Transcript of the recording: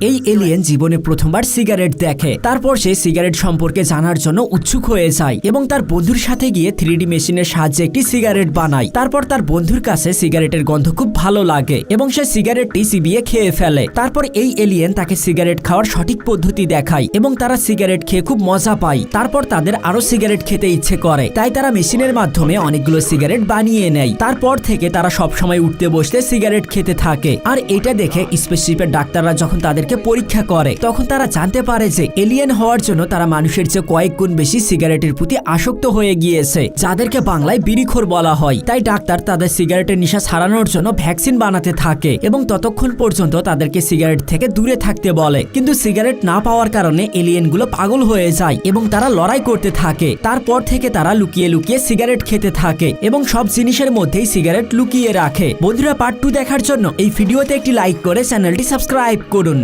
এই এলিয়েন জীবনে প্রথমবার সিগারেট দেখে। তারপর সে সিগারেট সম্পর্কে জানার জন্য উৎসুক হয়ে যায় এবং তার বন্ধুর সাথে গিয়ে থ্রি মেশিনের সাহায্যে একটি সিগারেট বানায়। তারপর তার বন্ধুর কাছে সিগারেটের গন্ধ খুব ভালো লাগে এবং সে সিগারেটটি চিবিয়ে খেয়ে ফেলে। তারপর এই এলিয়েন তাকে সিগারেট খাওয়ার সঠিক পদ্ধতি দেখায় এবং তারা সিগারেট খেয়ে খুব মজা পায়। তারপর তাদের আরও সিগারেট খেতে ইচ্ছে করে। তাই তারা মেশিনের মাধ্যমে অনেকগুলো সিগারেট বানিয়ে নেয়। তারপর থেকে তারা সবসময় উঠতে বসতে সিগারেট খেতে থাকে। আর এটা দেখে স্পেসশিপের ডাক্তাররা যখন তাদেরকে পরীক্ষা করে। তখন তারা জানতে পারে যে এলিয়েন হওয়ার জন্য তারা মানুষের চেয়ে কয়েক গুণ বেশি সিগারেটের প্রতি আসক্ত হয়ে গিয়েছে, যাদেরকে বাংলায় বিড়িখোর বলা হয়। তাই ডাক্তার তাদের সিগারেটের নেশা ছাড়ানোর জন্য ভ্যাকসিন বানাতে থাকে এবং ততক্ষণ পর্যন্ত তাদেরকে সিগারেট থেকে দূরে থাকতে বলে। কিন্তু সিগারেট না পাওয়ার কারণে এলিয়েনগুলো পাগল হয়ে যায় এবং তারা লড়াই করতে থাকে। তারপর থেকে তারা লুকিয়ে লুকিয়ে সিগারেট খেতে থাকে এবং সব জিনিসের মধ্যেই সিগারেট লুকিয়ে রাখে। বন্ধুরা পার্ট টু দেখার জন্য এই ভিডিওতে একটি লাইক করে চ্যানেলটি সাবস্ক্রাইব করুন।